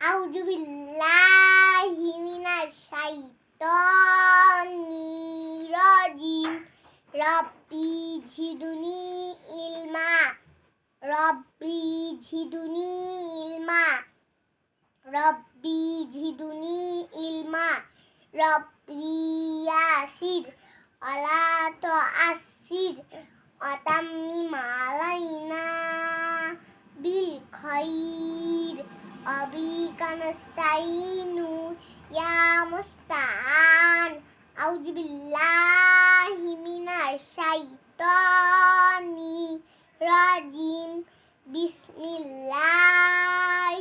আউযু বিল্লাহি মিনাশ শাইতানির রাজিম রব্বি ঝিদুনি ইলমা রব্বি ঝিদুনি ইলমা রব্বি ঝিদুনি ইলমা রব্বি ইয়াসির আলা তো আসির অতাম্মিম আলাইনা বিল খৈর وبك نستعين يا مستعان أعوذ بالله من الشيطان الرجيم بسم الله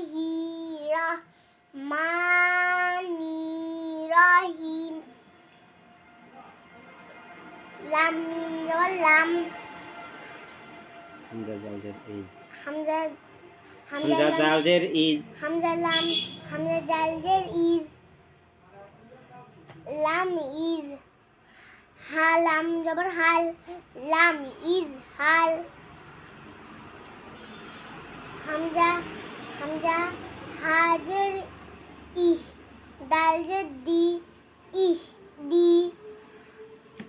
الرحمن الرحيم لام ميم واللام حمزة زوجة إيز حمزة হামজা লাম- জালজের ইজ হামজা লাম হামজা জালজের ইজ, লাম ইজ হা লাম জবর হাল, লাম ইজ, হাল, হামজা হামজা, হাজের ইহ, দালজের দি, ইহ, দি,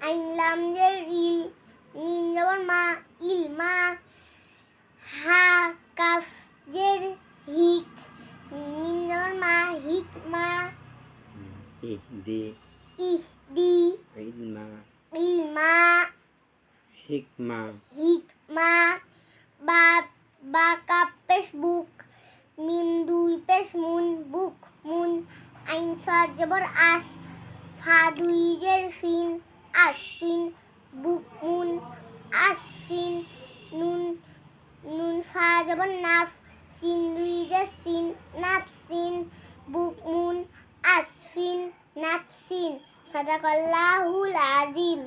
আইন লাম জের ইল, মিম জবর মা, ইল, মা, হা, কাফ ই দি ইহ দি ইলমা ইল মা হিকমা হিক মা বা বা কাপ পেশ বুক মিম দুই পেশ মুন বুক মুন আইন সাদ জবর আস ফা দুই জের ফিন আসফিন বুক মুন আসফিন নুন নুন ফা জবর নাফ সিন দুই জের সিন নাফসিন আসফিন সাদাকাল্লাহুল আজিম।